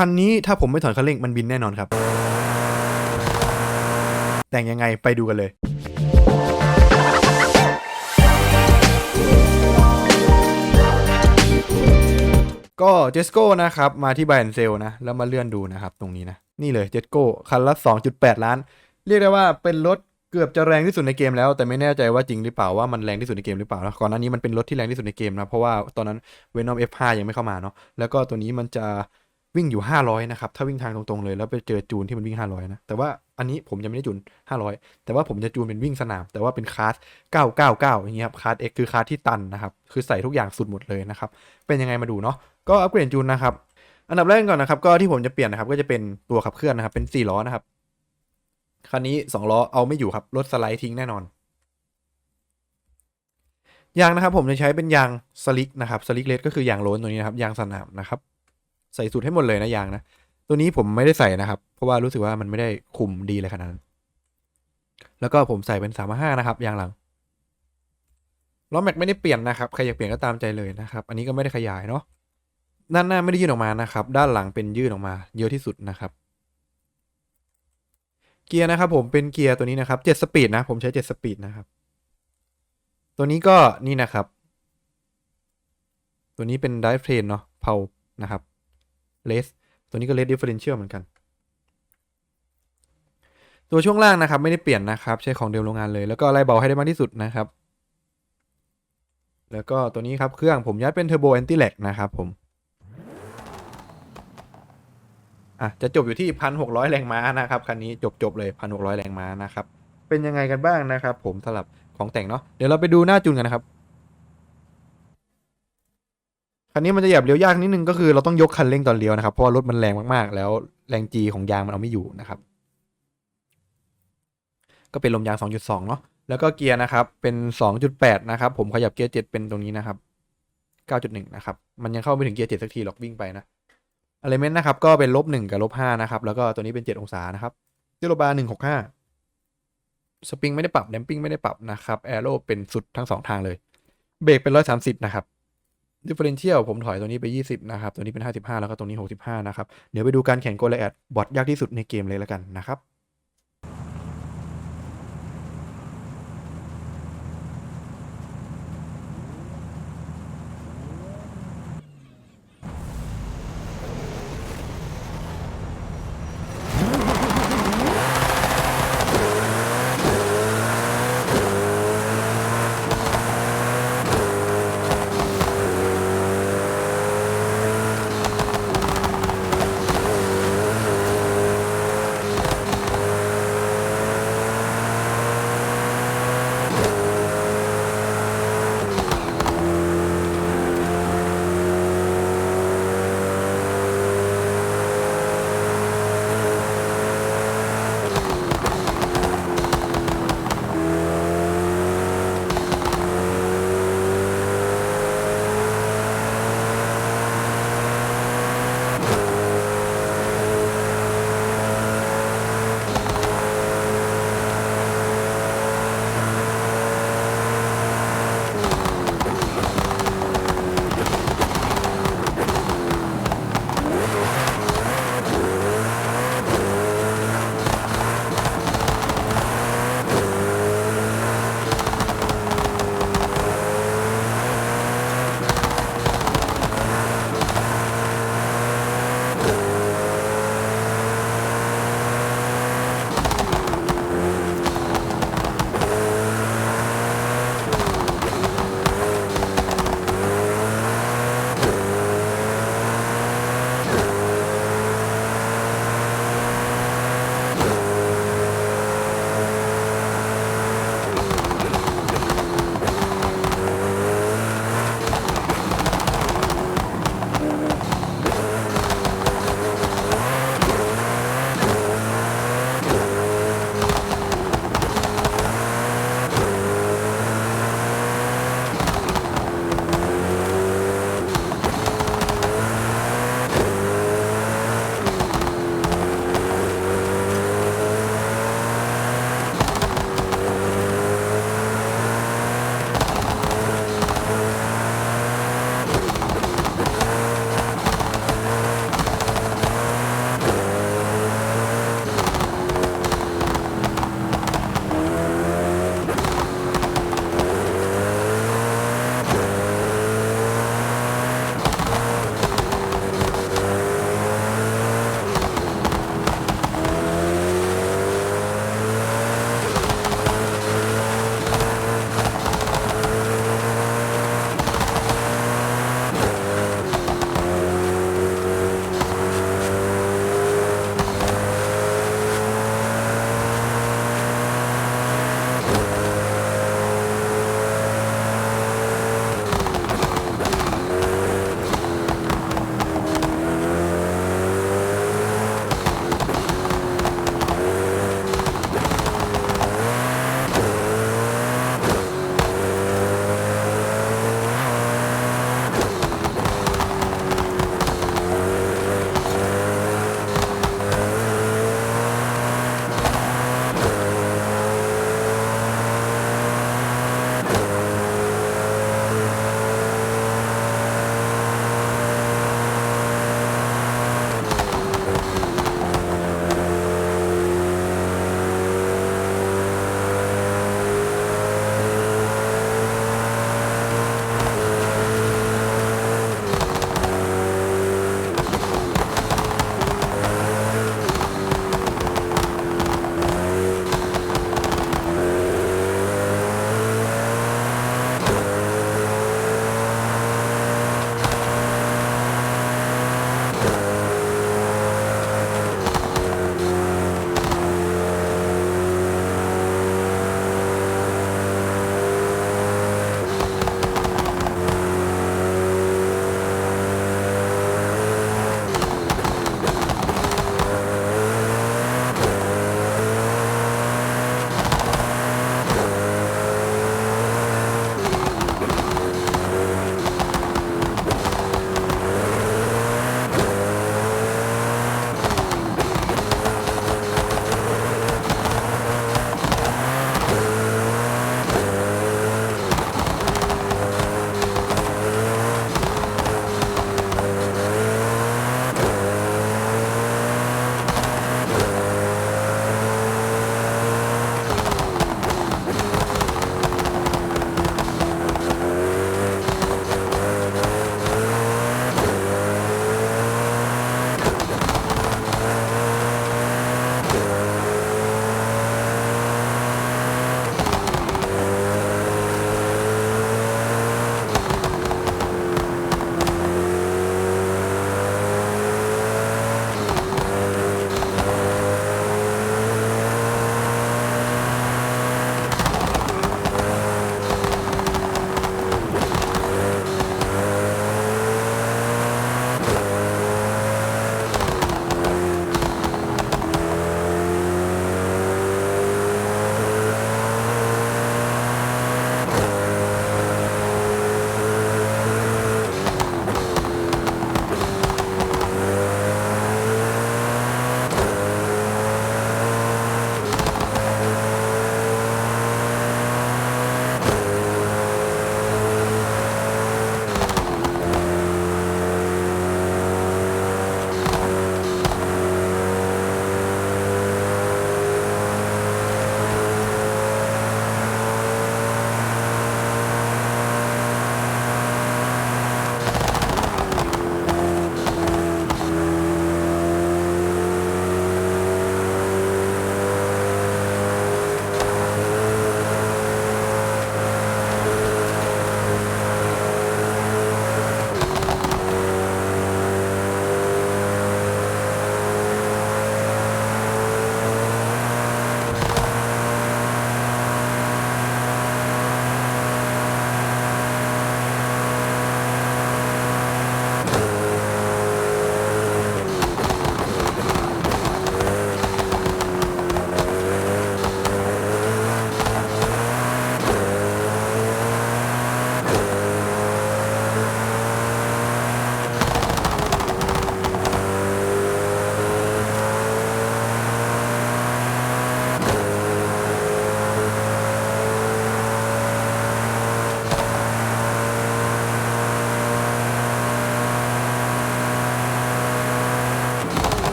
คันนี้ถ้าผมไม่ถอนคันเร่งมันบินแน่นอนครับ แต่งยังไงไปดูกันเลยก็เจสโก้นะครับ มาที่ Buy and Sell นะ แล้วมาเลื่อนดูนะครับ ตรงนี้นะ นี่เลยเจสโก้คันละ 2.8 ล้าน เรียกได้ว่าเป็นรถเกือบจะแรงที่สุดในเกมแล้ว แต่ไม่แน่ใจว่าจริงหรือเปล่าว่ามันแรงที่สุดในเกมหรือเปล่านะก่อนหน้านี้มันเป็นรถที่แรงที่สุดในเกมนะ เพราะว่าตอนนั้น Venom F5 ยังไม่เข้ามาเนาะแล้วก็ตัวนี้มันจะ วิ่งอยู่ 500 นะครับ ถ้าวิ่งทางตรงๆเลยแล้วไปเจอจูนที่มันวิ่ง 500 นะ แต่ว่าอันนี้ผมยังไม่ได้จูน 500 แต่ว่าผมจะจูนเป็นวิ่งสนาม แต่ว่าเป็นคลาส 999 อย่างเงี้ยครับ คลาส X คือคลาสที่ตันนะครับ คือใส่ทุกอย่างสุดหมดเลยนะครับ เป็นยังไงมาดูเนาะ ก็อัปเกรดจูนนะครับ อันดับแรกก่อนนะครับ ก็ที่ผมจะเปลี่ยนนะครับ ก็จะเป็นตัวขับเคลื่อนนะครับ เป็น4ล้อนะครับ คันนี้ 2 ล้อเอาไม่อยู่ครับ รถสไลด์ทิ้งแน่นอน ยางนะครับ ผมจะใช้เป็นยางสลิกนะครับ สลิกเลสก็คือยางโล้นตัวนี้นะครับ ยางสนามนะครับ ใส่สูตรให้หมดเลยนะยางนะ ตัวนี้ผมไม่ได้ใส่นะครับ เพราะว่ารู้สึกว่ามันไม่ได้คุมดีเลยขนาดนั้น แล้วก็ผมใส่เป็นสามห้านะครับยางหลังล้อแม็กไม่ได้เปลี่ยนนะครับ ใครอยากเปลี่ยนก็ตามใจเลยนะครับ อันนี้ก็ไม่ได้ขยายเนาะ ด้านหน้าไม่ได้ยื่นออกมานะครับ ด้านหลังเป็นยื่นออกมา เยอะที่สุดนะครับ เกียร์นะครับผมเป็นเกียร์ตัวนี้นะครับเจ็ดสปีดนะ ผมใช้เจ็ดสปีดนะครับ ตัวนี้ก็นี่นะครับ ตัวนี้เป็น drive train เนาะ เพานะครับ less ตัวนี้ก็ less differential เหมือนกัน ตัวช่วงล่างนะครับไม่ได้เปลี่ยนนะครับใช้ของเดิมโรงงานเลย แล้วก็ไล่เบาให้ได้มากที่สุดนะครับ แล้วก็ตัวนี้ครับเครื่องผมยัดเป็น turbo anti lag นะครับผมอะจะจบอยู่ที่พันหกร้อยแรงม้านะครับคันนี้จบจบเลยพันหกร้อยแรงม้านะครับเป็นยังไงกันบ้างนะครับ ผมสลับของแต่งเนาะเดี๋ยวเราไปดูหน้าจูนกันนะครับ คันนี้มันจะหยับเลี้ยวยากนิดนึงก็คือเราต้องยกคันเร่งตอนเลี้ยวนะครับเพราะว่ารถมันแรงมากๆ แล้วแรงจีของยางมันเอาไม่อยู่นะครับ ก็เป็นลมยาง 2.2 เนาะแล้วก็เกียร์นะครับเป็น 2.8 นะครับ ผมขยับเกียร์ 7 เป็นตรงนี้นะครับ 9.1 นะครับ มันยังเข้าไม่ถึงเกียร์ 7 สักทีหรอกวิ่งไปนะอ l เลเมนต์นะครับก็เป็นลบ1กับลบ5นะครับ แล้วก็ตัวนี้เป็น 7 องศานะครับเซโรบาร์165 สปริงไม่ได้ปรับแดมปิ้งไม่ได้ปรับนะครับแอโร่เป็นสุดทั้ง 2 ทางเลย เบรกเป็น 130 นะครับ ดิฟเฟอเรนเชียลผมถอยตัวนี้ไป 20 นะครับ ตัวนี้เป็น 55 แล้วก็ตรงนี้ 65 นะครับ เดี๋ยวไปดูการแข่งโกลแอดบอทยากที่สุดในเกมเลยแล้วกันนะครับ